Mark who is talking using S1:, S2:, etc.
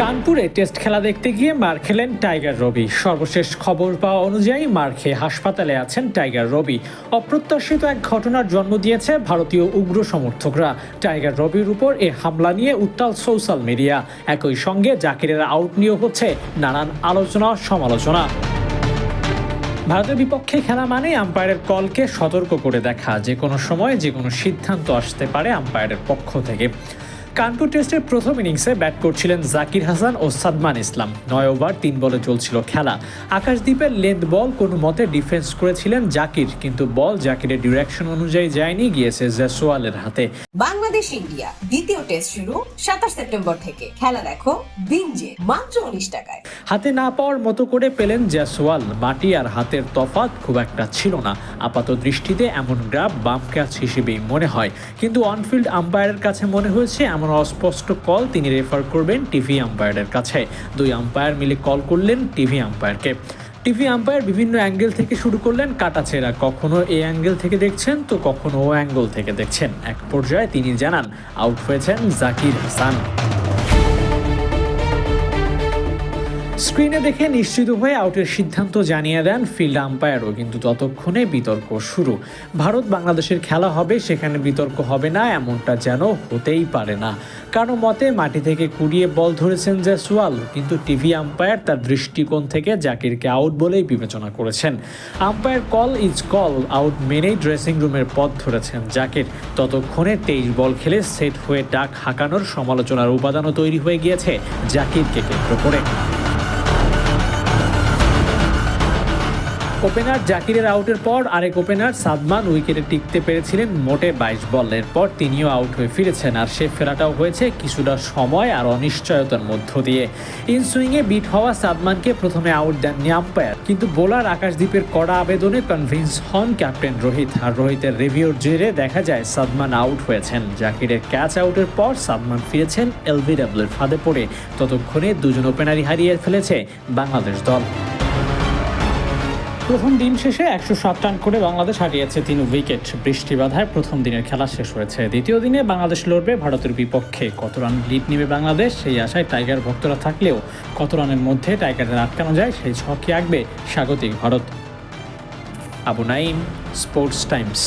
S1: কানপুরে টেস্ট খেলা দেখতে গিয়ে মার খেলেন টাইগার রবি। সর্বশেষ খবর পাওয়া অনুযায়ী মার খেয়ে হাসপাতালে আছেন টাইগার রবি। অপ্রত্যাশিত এক ঘটনার জন্ম দিয়েছে ভারতীয় উগ্র সমর্থকরা। টাইগার রবির উপর এ হামলা নিয়ে উত্তাল সোশ্যাল মিডিয়া। একই সঙ্গে জাকিরের আউট নিয়েও হচ্ছে নানান আলোচনা, সমালোচনা। ভারতের বিপক্ষে খেলা মানে আম্পায়ারের কলকে সতর্ক করে দেখা। যে কোনো সময় যে কোনো সিদ্ধান্ত আসতে পারে আম্পায়ারের পক্ষ থেকে। কানপুর টেস্টের প্রথম ইনিংসে ব্যাট করছিলেন জাকির হাসান ও সাদমান ইসলাম। নয় ওভার তিন বলে চলছিল খেলা। আকাশদ্বীপের লেন্থ বল কোনো মতে ডিফেন্স করেছিলেন জাকির কিন্তু বল জাকিরের ডিরেকশন অনুযায়ী যায়নি গিয়েছে জয়সওয়ালের হাতে।
S2: বাংলাদেশ ইন্ডিয়া দ্বিতীয় টেস্ট শুরু সাতাশ সেপ্টেম্বর থেকে। খেলা দেখো বিঞ্জে মাত্র উনিশ টাকায়।
S1: হাতে না পাওয়ার মতো করে পেলেন জয়সওয়াল মাটি আর হাতের তফাত খুব একটা ছিল না। আপাত দৃষ্টিতে এমন গ্রাফ বাম ক্যাচ হিসেবেই মনে হয়। কিন্তু অনফিল্ড আম্পায়ারের কাছে মনে হয়েছে এমন অস্পষ্ট কল তিনি রেফার করবেন টিভি আম্পায়ারের কাছে। দুই আম্পায়ার মিলে কল করলেন টিভি আম্পায়ারকে টিভি আম্পায়ার বিভিন্ন অ্যাঙ্গেল থেকে শুরু করলেন কাটা ছেঁড়া কখনো এ অ্যাঙ্গেল থেকে দেখছেন, তো কখনো ও অ্যাঙ্গেল থেকে দেখছেন। এক পর্যায়ে তিনি জানান আউট হয়েছেন জাকির হাসান। স্ক্রিনে দেখে নিশ্চিত হয়ে আউটের সিদ্ধান্ত জানিয়ে দেন ফিল্ড আম্পায়ারও। কিন্তু ততক্ষণে বিতর্ক শুরু। ভারত বাংলাদেশের খেলা হবে, সেখানে বিতর্ক হবে না, এমনটা যেন হতেই পারে না। কারও মতে, মাটি থেকে কুড়িয়ে বল ধরেছেন জয়সওয়াল, কিন্তু টিভি আম্পায়ার তার দৃষ্টিকোণ থেকে জাকিরকে আউট বলেই বিবেচনা করেছেন। Umpire call is call, out মেনেই ড্রেসিং রুমের পথ ধরেছেন জাকির। ততক্ষণে তেইশ বল খেলে সেট হয়ে ডাক হাঁকানোর সমালোচনার উপাদানও তৈরি হয়ে গিয়েছে জাকিরকে কেন্দ্র করে ওপেনার জাকিরের আউটের পর আরেক ওপেনার সাদমান উইকেটে টিকতে পেরেছিলেন মোটে বাইশ বল এরপর তিনিও আউট হয়ে ফিরেছেন, আর সে ফেরাটাও হয়েছে কিছুটা সময় আর অনিশ্চয়তার মধ্য দিয়ে। ইনসুইংয়ে বিট হওয়া সাদমানকে প্রথমে আউট দেননি আম্পায়ার, কিন্তু বোলার আকাশদ্বীপের কড়া আবেদনে কনভিন্স হন ক্যাপ্টেন রোহিত, আর রোহিতের রিভিউর জেরে দেখা যায় সাদমান আউট হয়েছেন। জাকিরের ক্যাচ আউটের পর সাদমান ফিরেছেন এলবিডব্লিউর ফাঁদে পড়ে, ততক্ষণে দুজন ওপেনারই হারিয়ে ফেলেছে বাংলাদেশ দল। প্রথম দিন শেষে একশো সাত রান করে বাংলাদেশ হারিয়েছে তিন উইকেট। বৃষ্টি বাধায় প্রথম দিনের খেলা শেষ হয়েছে। দ্বিতীয় দিনে বাংলাদেশ লড়বে ভারতের বিপক্ষে। কত রান লিড নেবে বাংলাদেশ? সেই আশায় টাইগার ভক্তরা থাকলেও কত রানের মধ্যে টাইগারদের আটকানো যায় সেই ছকে আঁকবে স্বাগতিক Bharat. Abu Naim Sports Times.